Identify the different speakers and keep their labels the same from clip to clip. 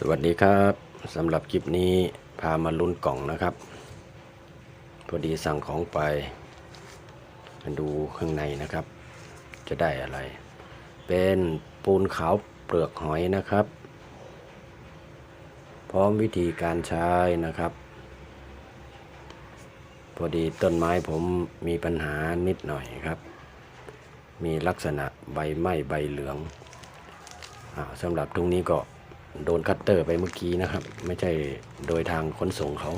Speaker 1: สวัสดีครับสำหรับคลิปนี้พามาลุ้นกล่องนะครับ พอดีสั่งของไปมาดูข้างในนะครับ จะได้อะไร เป็นปูนขาวเปลือกหอยนะครับ พร้อมวิธีการใช้นะครับ พอดีต้นไม้ผมมีปัญหานิดหน่อยครับ มีลักษณะใบไหม้ใบเหลืองอสำหรับตรงนี้ก็ โดนคัตเตอร์ไปเมื่อกี้นะครับ ไม่ใช่โดยทางขนส่งเขา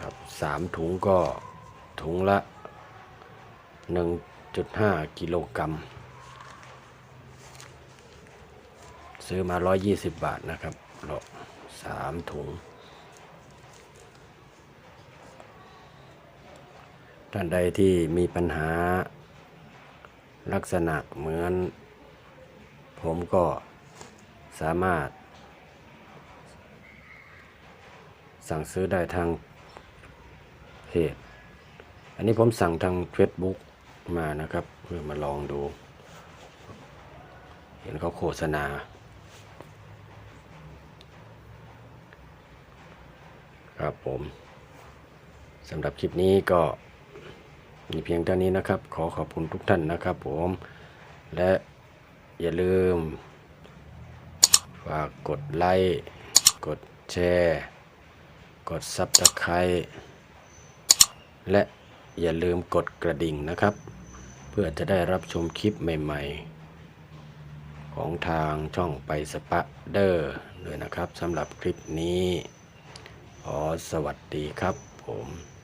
Speaker 1: ครับสามถุงก็ถุงละ 1.5 กิโลกรัม ซื้อมา 120 บาทนะครับหรอกสามถุง ท่านใดที่มีปัญหา ลักษณะเหมือน ผมก็สามารถ สั่งซื้อได้ทางเพจอันนี้ผมสั่งทาง Facebook มานะครับ เพื่อมาลองดู เห็นเขาโฆษณา ครับผมสำหรับคลิปนี้ก็ มีเพียงเท่านี้นะครับ ขอขอบคุณทุกท่านนะครับผม และอย่าลืม ฝากกดไลค์ กดแชร์ กดซับสไครต์และอย่าลืมกดกระดิ่งนะครับ เพื่อจะได้รับชมคลิปใหม่ๆ ของทางช่องไปสปะเดอร์ด้วยนะครับสำหรับคลิปนี้ ขอสวัสดีครับผม